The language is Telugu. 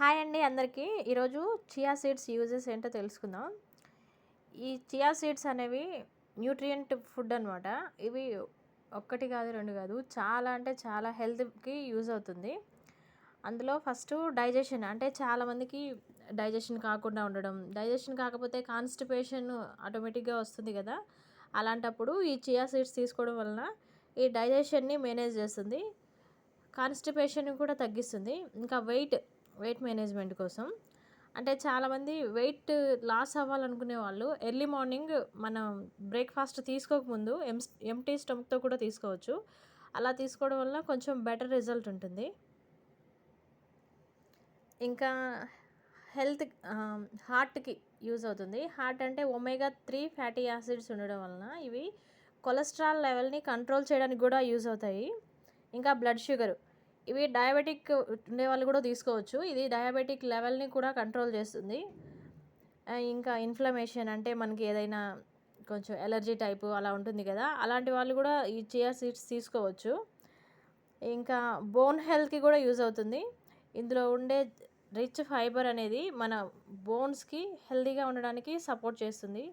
హాయ్ అండి అందరికీ. ఈరోజు చియా సీడ్స్ యూజెస్ ఏంటో తెలుసుకుందాం. ఈ చియా సీడ్స్ అనేవి న్యూట్రియంట్ ఫుడ్ అనమాట ఇవి ఒక్కటి కాదు రెండు కాదు చాలా అంటే చాలా హెల్త్కి యూజ్ అవుతుంది. అందులో ఫస్ట్ డైజెషన్ అంటే చాలామందికి డైజెషన్ కాకుండా ఉండడం డైజెషన్ కాకపోతే కాన్స్టిపేషన్ ఆటోమేటిక్గా వస్తుంది కదా. అలాంటప్పుడు ఈ చియా సీడ్స్ తీసుకోవడం వలన ఈ డైజెషన్ని మేనేజ్ చేస్తుంది. కాన్స్టిపేషన్ కూడా తగ్గిస్తుంది. ఇంకా వెయిట్ వెయిట్ మేనేజ్మెంట్ కోసం. అంటే చాలామంది వెయిట్ లాస్ అవ్వాలనుకునే వాళ్ళు ఎర్లీ మార్నింగ్ మనం బ్రేక్ఫాస్ట్ తీసుకోకముందు ఎం ఎంటీ స్టమక్తో కూడా తీసుకోవచ్చు. అలా తీసుకోవడం వల్ల కొంచెం బెటర్ రిజల్ట్ ఉంటుంది. ఇంకా హెల్త్ హార్ట్కి యూజ్ అవుతుంది. హార్ట్ అంటే ఒమేగా త్రీ ఫ్యాటీ యాసిడ్స్ ఉండడం వలన ఇవి కొలెస్ట్రాల్ లెవెల్ని కంట్రోల్ చేయడానికి కూడా యూజ్ అవుతాయి. ఇంకా బ్లడ్ షుగర్. ఇవి డయాబెటిక్ ఉండే వాళ్ళు కూడా తీసుకోవచ్చు. ఇది డయాబెటిక్ లెవెల్ని కూడా కంట్రోల్ చేస్తుంది. ఇంకా ఇన్ఫ్లమేషన్ అంటే మనకి ఏదైనా కొంచెం ఎలర్జీ టైపు అలా ఉంటుంది కదా అలాంటి వాళ్ళు కూడా ఈ చియా సీడ్స్ తీసుకోవచ్చు. ఇంకా బోన్ హెల్త్కి కూడా యూజ్ అవుతుంది. ఇందులో ఉండే రిచ్ ఫైబర్ అనేది మన బోన్స్కి హెల్తీగా ఉండడానికి సపోర్ట్ చేస్తుంది.